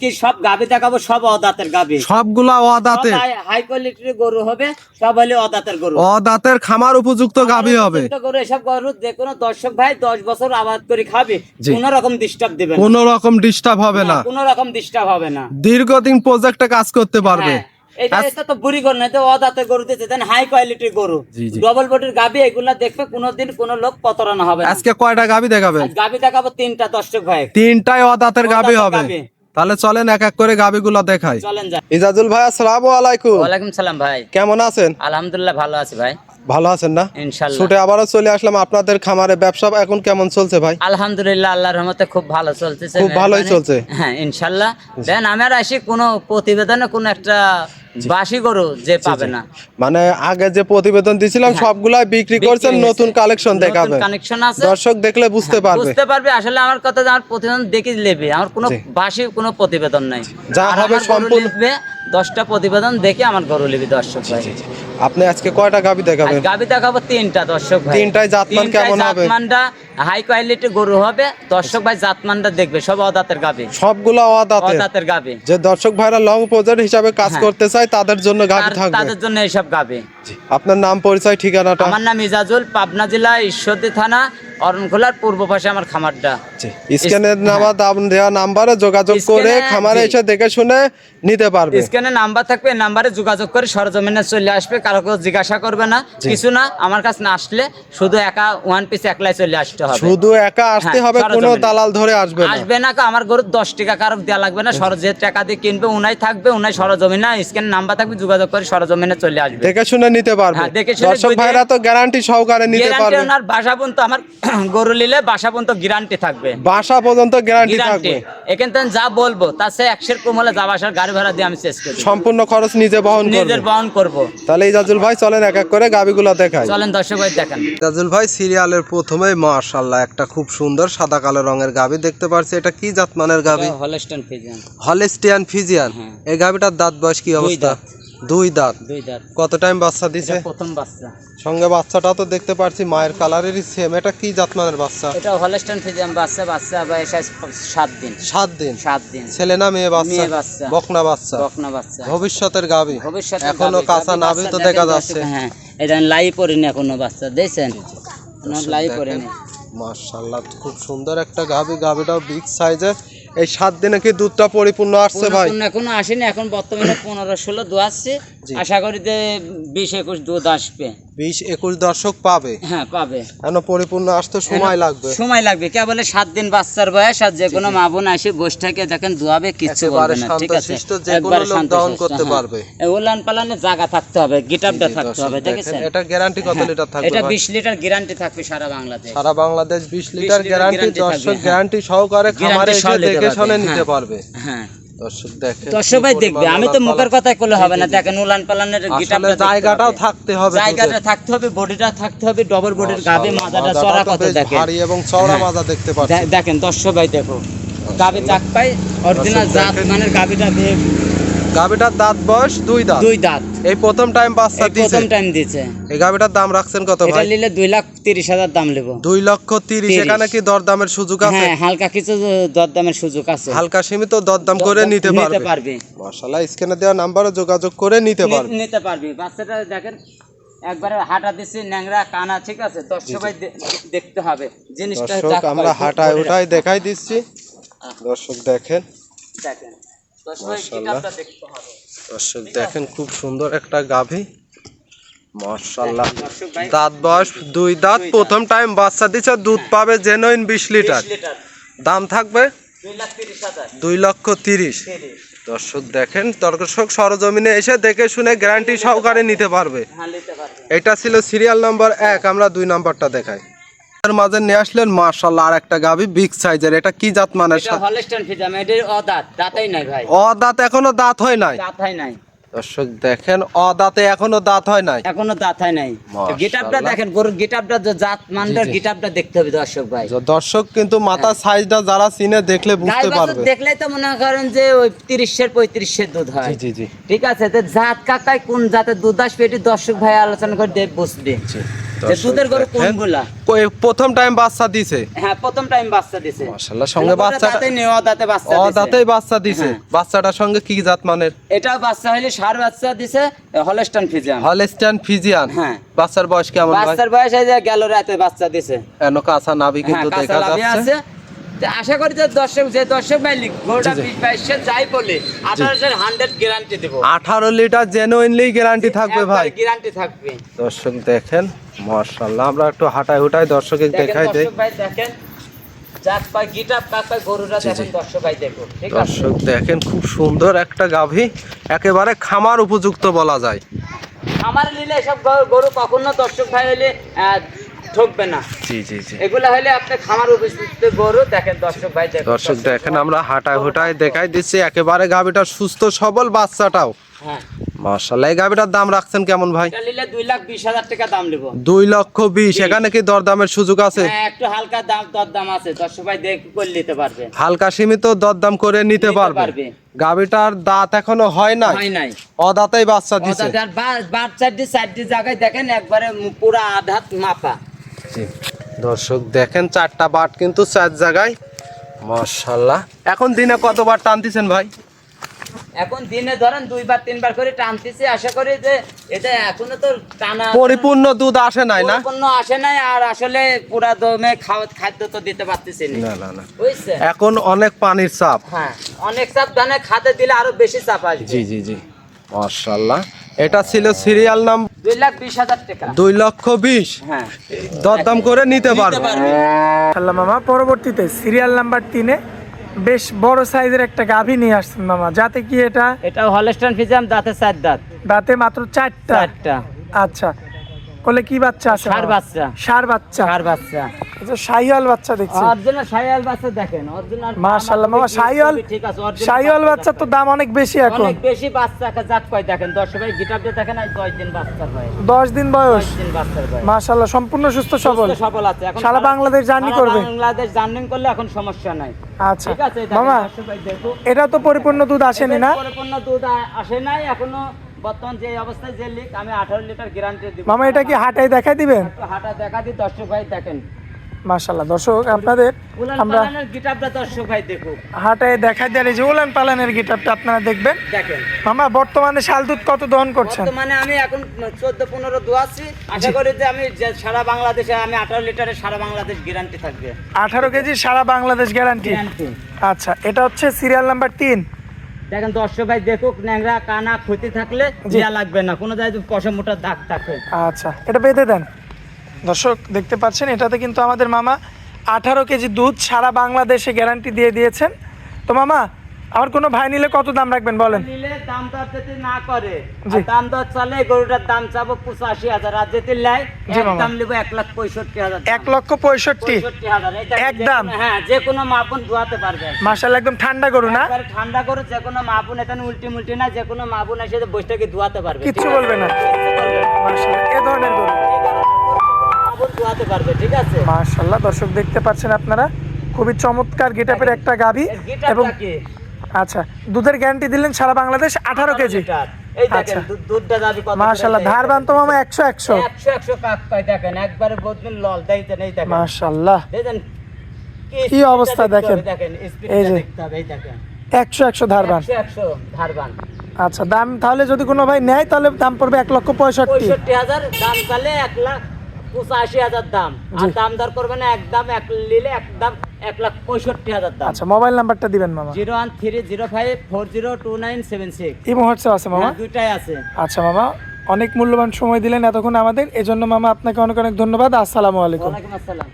কি সব গাবি দেখাবো সব অদাতের গাবি সবগুলা অদাঁতে হাই কোয়ালিটির গরু হবে সব হলে অদাতের গরু। অদাঁতের খামার উপযুক্ত গাভী হবে। গরু এসব গরু যে কোনো দর্শক ভাই দশ বছর আবাদ করে খাবে। কোনো রকম ডিস্টার্ব দেবে কোন রকম ডিস্টার্ব হবে না কোনো রকম ডিস্টার্ব হবে না। দীর্ঘদিন প্রজেক্টে কাজ করতে পারবে। হ্যাঁ, এটা এটা তো বুড়ি গরু না তো অদাতের গরু দিতে দেন হাই কোয়ালিটির গরু। ডবল বডির গাবি এগুলা দেখবে কোনোদিন কোনো লোক প্রতারণা হবে আজকে কয়টা গাবি দেখাবে গাবি দেখাবো তিনটা দর্শক ভাই। তিনটাই অদাঁতের গাভী অদাঁতের হবে। তাহলে চলেন এক এক করে গাভীগুলো দেখাই। ইজাজুল ভাই আসসালামু আলাইকুম। ওয়ালাইকুম সালাম ভাই। কেমন আছেন? আলহামদুলিল্লাহ ভালো আছি ভাই। ভালো আছেন না? ছুটে আবারও চলে আসলাম আপনাদের খামারে। ব্যবসা এখন কেমন চলছে ভাই? আলহামদুলিল্লাহ আল্লাহর রহমতে খুব ভালো চলতেছে। খুব ভালোই চলছে। হ্যাঁ ইনশাল্লাহ। দেন আমার আসি কোনো প্রতিবেদনে কোনো একটা বাসি গরু যে পাবে না। মানে আগে যে প্রতিবেদন দিছিলাম সবগুলাই বিক্রি করছেন হ্যাঁ। নতুন কালেকশন দেখাবেন। কানেকশন আছে। দর্শক দেখলে বুঝতে পারবে। বুঝতে পারবে। আসলে আমার কথা আমার প্রতিবেদন দেখে নেবে। আমার কোনো বাসি কোনো প্রতিবেদন নাই। যা হবে সম্পূর্ণ- দশটা প্রতিবেদন দেখে আমার গরু লিবি দর্শক ভাই। আপনি আজকে কয়টা গাবি দেখাবেন? গাবি দেখাবো তিনটা দর্শক ভাই। তিনটায় জাতমান কেমন হবে? জাতমানটা হাই কোয়ালিটি গরু হবে দর্শক ভাই জাতমানটা দেখবে সব অদাতের গাবি। সবগুলা অদাতে অদাতের গাবি। যে দর্শক ভাইরা লং প্রজেক্ট হিসাবে কাজ হ্যাঁ। করতে চায় তাদের জন্য তার- থাকবে। তাদের জন্য এইসব গাবে। আপনার নাম পরিচয় ঠিকানাটা? আমার নাম ইজাজুল পাবনা জেলা ঈশ্বরদী থানা অরণখোলার পূর্ব পাশে আমার খামারটা। স্ক্যানে নামা দাম দেওয়া নাম্বারে যোগাযোগ করে খামারে এসে দেখে শুনে নিতে পারবে। স্ক্যানে নাম্বার থাকবে এই নাম্বারে যোগাযোগ করে সরজমিনে চলে আসবে কারও কেউ জিজ্ঞাসা করবে না কিছু না আমার কাছে না আসলে শুধু একা ওয়ান পিস একলাই চলে আসতে হবে। শুধু একা আসতে হ্যাঁ, হবে কোনো দালাল ধরে আসবে না। আসবে না আমার গরু দশ টাকা কারও দেওয়া লাগবে না যে টাকা দিয়ে কিনবে উনাই থাকবে উনাই সরজমিনে স্ক্যান নাম্বার থাকবে যোগাযোগ করে সরজমিনে চলে আসবে। দেখে শুনে নিতে পারবে। হ্যাঁ, দেখে শুনে দর্শক ভাইরা তো গ্যারান্টি সহকারে নিতে গ্যারান্টি পারবে। ওনার বাসা পর্যন্ত আমার গরু নিলে বাসা পর্যন্ত গ্যারান্টি থাকবে। বাসা পর্যন্ত গ্যারান্টি থাকবে। এখান থেকে যা বলব তার সে একশের কম হলে যা বাসার গাড়ি ভাড়া দিয়ে আমি শেষ করি সম্পূর্ণ খরচ নিজে বহন করবে। নিজের বহন করব। তাহলে ইজাজুল ভাই চলেন এক এক করে গাবিগুলো দেখাই। চলেন দর্শক ভাই দেখেন। ইজাজুল ভাই সিরিয়ালের প্রথমেই মাশাআল্লাহ একটা খুব সুন্দর সাদা কালো রঙের গাবি দেখতে পারছি। এটা কি জাতমানের গাবি হলস্টন ফিজিয়ান হলিস্টিয়ান ফিজিয়ান। এই গাবিটার দাঁত বয়স কি অবস্থা? দুই দাঁত। দুই দাঁত। কত টাইম বাচ্চা দিছে? প্রথম বাচ্চা। সঙ্গে বাচ্চাটা তো দেখতে পারছি মায়ের কালারেরই সেম এটা কি জাতমানের বাচ্চা? এটা হলস্টন ফিজিয়ান বাচ্চা বাচ্চা বয়স আজ সাত দিন। সাত দিন? সাত দিন। ছেলে না মেয়ে বাচ্চা? মেয়ে বাচ্চা। বকনা বাচ্চা? বকনা বাচ্চা। ভবিষ্যতের গাবি এখনও কাঁচা গাভী নাভি তো দেখা যাচ্ছে। হ্যাঁ। এটা লাই পড়েনি এখনও বাচ্চা দেখছেন? লাই পড়েনি মাশাআল্লাহ খুব সুন্দর একটা গাভি গাভিটাও বিগ সাইজের এই সাত দিনে কি দুধটা পরিপূর্ণ আসছে ভাই? এখনও আসেনি এখন বর্তমানে পনেরো ষোলো দু আসছে। আশা করি যে বিশ একুশ দুধ আসবে। বিশ একুশ দর্শক পাবে। হ্যাঁ পাবে। কেন পরিপূর্ণ আসতে সময় লাগবে? সময় লাগবে। কে বলে সাত দিন বাচ্চার বয়স আর যে কোনো মা বোন এসে বসে থেকে দেখেন দুয়াবে কিচ্ছু বলবে না ঠিক আছে? একবারে করতে হ্যাঁ। পারবে। পালানে জায়গা থাকতে হবে গিটারটা থাকতে হবে দেখেছেন? এটা গ্যারান্টি কত হ্যাঁ, লিটার থাকবে এটা ভাই? বিশ লিটার গ্যারান্টি থাকবে সারা বাংলাদেশ। সারা বাংলাদেশ বিশ লিটার লিটার গ্যারান্টি দর্শক। গ্যারান্টি সহকারে খামারে এসে নিতে দেখে পারবে, শুনে নিতে হ্যাঁ। পারবে। হ্যাঁ। দর্শক ভাই দেখবে আমি তো মুখের কথাই করলে হবে না। দেখেন। উলান পালানের গিটারটা জায়গাটাও থাকতে হবে জায়গাটা থাকতে হবে বডিটা থাকতে হবে ডবল বডির গাবে মাজাটা চড়া তো কত দেখেন। ভারী এবং চওড়া হ্যাঁ। মাজা দেখতে দেখেন দর্শক ভাই দেখো গাবে চাক পাই অরিজিনাল জাত মানের গাবিটা বে- গাবিটার দাঁত বয়স দুই দাঁত। দুই দাঁত। এই প্রথম টাইম বাচ্চা দিছে। প্রথম টাইম দিয়েছে এই গাবিটার দাম রাখছেন কত এটা নিলে দুই লাখ তিরিশ হাজার দাম নেব দুই লক্ষ তিরিশ তিরিশ। এখানে কি দরদামের সুযোগ আছে? হ্যাঁ হালকা কিছু দরদামের সুযোগ আছে। হালকা সীমিত দরদাম করে নিতে পারবে। পারবে। মাশাআল্লাহ স্ক্যানে দেওয়া নাম্বারে যোগাযোগ করে নিতে পারবে। নিতে পারবে। বাচ্চাটা দেখেন একবারে হাঁটা দিচ্ছি ন্যাংরা কানা ঠিক আছে? দর্শক ভাই দে- দেখতে হবে। জিনিসটা আমরা হাঁটায়। উঠাই দেখাই দিচ্ছি। দর্শক দেখেন। দেখেন। দর্শক দেখেন খুব সুন্দর একটা গাভী। ভাই দাঁত বয়স দুই দাঁত প্রথম টাইম বাচ্চা দিচ্ছে দুধ পাবে জেনুইন বিশ লিটার। দাম থাকবে দুই লক্ষ তিরিশ। দর্শক দেখেন দর্শক সরজমিনে এসে দেখে শুনে গ্যারান্টি সহকারে নিতে পারবে। হ্যাঁ নিতে পারবে। এটা ছিল সিরিয়াল নাম্বার এক আমরা দুই নাম্বারটা দেখাই। মাঝে নিয়ে আসলেন মার্শাল্লাহ আর একটা গাভী বিগ সাইজের এটা কি জাত মানের হলস্টন ফিজাম এটার অদাঁত দাঁতাই নাই ভাই। অদাঁত এখনও দাঁত হয় নাই? দাঁতাই নাই। দর্শক দেখেন অদাঁতে এখনও দাঁত হয় নাই। এখনও দাঁতাই নাই। মাশাআল্লাহ। গিটারটা দেখেন গরুর গিটারটা যে জাত মানটার গিটারটা দেখতে হবে দর্শক ভাই। দর্শক কিন্তু মাথার সাইজটা যারা চিনে দেখলে বুঝতে পারবে। দেখলে তো মনে করেন যে ওই তিরিশের পঁয়ত্রিশের দুধ হয়। জি জি ঠিক আছে তো জাত কাকায় কোন জাতের দুধ আসবে এটি দর্শক ভাই আলোচনা করে দেব বুঝবে। দুধের গরু কোনগুলা? কই- প্রথম টাইম বাচ্চা দিছে। হ্যাঁ প্রথম টাইম বাচ্চা দিছে। মাশাআল্লাহ, সঙ্গে গরুটা দাঁতে নেওয়া দাঁতে বাচ্চা ও দিছে। বাচ্চা দিছে। হ্যাঁ। বাচ্চাটার সঙ্গে কি জাত মানের? এটা বাচ্চা হইলে সার বাচ্চা দিছে হলস্টান ফিজিয়াম হলস্টাইন ফিজিয়ান। হ্যাঁ। বাচ্চার বয়স কেমন বাচ্চার বয়স এই যে গেল রাতে বাচ্চা দিছে। এনো কাঁচা নাভি হ্যাঁ কিন্তু দেখা যাচ্ছে। আশা করি যে দর্শক যে দর্শক। বিশ যাই বলে হান্ড্রেড গ্যারান্টি দেবো। আঠারো লিটার জেনুইনলি গ্যারান্টি থাকবে ভাই। গ্যারান্টি থাকবে। দর্শক দেখেন মার্শাল্লাহ আমরা একটু হাঁটাই হুটাই দর্শকের দেখাই দেই। দেখেন। দর্শক দর্শক দেখেন খুব সুন্দর একটা গাভী একেবারে খামার উপযুক্ত বলা যায়। আমার নিলে এসব গরু- কখনো দর্শক ভাই হলে ঠকবে না। জি জি জি। এগুলা হলে আপনি খামার উপস্থিত গরু দেখেন দর্শক ভাই দেখো দর্শক দেখেন আমরা হাঁটাই হুটাই দেখাই দিচ্ছি একেবারে গাভীটা সুস্থ সবল বাচ্চাটাও। হ্যাঁ। মার্শাল্লাহ এই গাভীটার দাম রাখছেন কেমন ভাই? দুই লাখ বিশ হাজার টাকা দাম নেব। দুই লক্ষ বিশ এখানে কি দরদামের সুযোগ আছে? হ্যাঁ একটু হালকা দাম দর দাম আছে। দর্শক ভাই দেখ করে নিতে পারবে। হালকা সীমিত দরদাম করে নিতে পারবে। গাভীটার দাঁত এখনও হয় নাই? হয় নাই। অদাতেই বাচ্চা দিছে। অর্থাৎ বা- বাচ্চাটি চারটি জায়গায় দেখেন একবারে পুরো আধাত মাপা। দর্শক দেখেন চারটা বাট কিন্তু চার জায়গায়। মার্শাল্লাহ এখন দিনে কতবার টানতেছেন ভাই? এখন দিনে ধরেন দুইবার তিনবার করে টানতেছি। আশা করি যে এটা এখনও তো টানা পরিপূর্ণ দুধ আসে নাই না? পরিপূর্ণ আসে নাই আর আসলে পুরা দমে খাওয়া খাদ্য তো দিতে পারতেছি না। না না এখন অনেক পানির চাপ। হ্যাঁ অনেক চাপ ধানে খাতে দিলে আরও বেশি চাপ আসবে। জি জি জি। মার্শাল্লাহ এটা ছিল সিরিয়াল নাম দুই লাখ বিশ হাজার টাকা। দুই লক্ষ বিশ। হ্যাঁ। দরদাম করে নিতে পারবে। পারবে। আল্লাহ মামা পরবর্তীতে সিরিয়াল নাম্বার তিনে বেশ বড় সাইজের একটা গাভী নিয়ে আসছেন মামা। যাতে কি এটা? এটা হলস্টান ফিজাম দাঁতে চার দাঁত। দাঁতে মাত্র চারটা? চারটা। আচ্ছা। কোলে কি বাচ্চা আছে সার বাচ্চা। সার বাচ্চা। সার বাচ্চা। শাহিওয়াল বাচ্চা দেখছি। অরিজিনাল বাচ্চা দেখেন অরিজিনাল মাশাআল্লাহ মামা শাহিওয়াল ঠিক আছে শাহিওয়াল বাচ্চা তো দাম অনেক বেশি এখন। অনেক বেশি বাচ্চা জাত কয় দেখেন দশ ভাই গিটারটা দেখেন আর দশ দিন হয়। বয়স। দিন হয় মাশাআল্লাহ সম্পূর্ণ সুস্থ সবল সুস্থ সবল। আছে এখন সারা বাংলাদেশ জার্নি করবে। বাংলাদেশ জার্নি করলে এখন সমস্যা নাই। আচ্ছা ঠিক আছে মামা এটা তো পরিপূর্ণ দুধ আসেনি না? পরিপূর্ণ দুধ আসে নাই এখনও বর্তমান যে অবস্থায় যে লিক আমি আঠারো লিটার গ্যারান্টি দিব। মামা এটা কি হাটাই দেখাই দিবেন? একটু হাঁটা দেখা দিই দর্শক ভাই দেখেন। মাশাআল্লাহ। দর্শক আপনাদের আমরা গিটারটা দর্শক ভাই দেখো হাটায় দেখাই দেয় যে উলান পালানের গিটারটা আপনারা দেখবেন। দেখেন। মামা বর্তমানে শাল দুধ কত দহন করছেন? বর্তমানে আমি এখন চোদ্দ পনেরো দোয়াচ্ছি আশা করি যে আমি সারা বাংলাদেশে আমি আঠারো লিটারে সারা বাংলাদেশ গ্যারান্টি থাকবে। আঠারো কেজি সারা বাংলাদেশ গ্যারান্টি আচ্ছা এটা হচ্ছে সিরিয়াল নাম্বার তিন। দেখেন দর্শক ভাই দেখুক ন্যাংরা কানা ক্ষতি থাকলে জি। দেয়া লাগবে না। কোনো জায়গায় কষা মোটা দাগ থাকে। আচ্ছা এটা বেঁধে দেন। দর্শক দেখতে পাচ্ছেন এটাতে কিন্তু আমাদের মামা আঠারো কেজি দুধ সারা বাংলাদেশে গ্যারান্টি দিয়ে দিয়েছেন। তো মামা আমার কোনো ভাই নিলে কত দাম রাখবেন বলেন? নিলে দাম দর যদি না করে দাম দর চলে গরুটার দাম চাবো পঁচাশি হাজার আর যদি লাই দাম নেব এক লাখ পঁয়ষট্টি হাজার এক লক্ষ পঁয়ষট্টি? একদম? হ্যাঁ যে কোনো মাপুন ধোয়াতে পারবে। মার্শাল একদম ঠান্ডা গরু না? ঠান্ডা করে যে কোনো মাপুন এখানে উল্টি মুল্টি না যে কোনো মাপুন এসে বসটাকে ধোয়াতে পারবে। কিচ্ছু বলবে না। এ ধরনের গরু। পারবে ঠিক আছে? দর্শক দেখতে পাচ্ছেন আপনারা? খুবই চমৎকার গেটাপের একটা গিটারটা এবং আচ্ছা দুধের গ্যারান্টি দিলেন সারা বাংলাদেশ আঠারো কেজি। আচ্ছা। দুধটা যাবে কত মার্শাল্লাহ ধার বান মামা একশো একশো। একশো একশো কাক পাই দেখেন একবারে বদলেন লল দেন এই দেখেন। মার্শাল্লাহ দেখেন কি অবস্থা দেখেন। এই যে। একশো ধারবান। আচ্ছা দাম তাহলে যদি কোনো ভাই নেয় তাহলে দাম পড়বে এক লক্ষ পঁয়ষট্টি। হাজার দাম এক লাখ পঁচাশি হাজার দাম। আর দাম দর করবেন একদম এক নিলে একদম এক লাখ পঁয়ষট্টি হাজার দাম। আচ্ছা মোবাইল নাম্বারটা দিবেন মামা। Zero one three zero five four zero two nine seven six. এই হোয়াটসঅ্যাপ আছে মামা? দুইটাই আছে। আচ্ছা মামা অনেক মূল্যবান সময় দিলেন এতক্ষণ আমাদের। এজন্য মামা আপনাকে অনেক অনেক ধন্যবাদ। আসসালামু আলাইকুম। আসসালাম।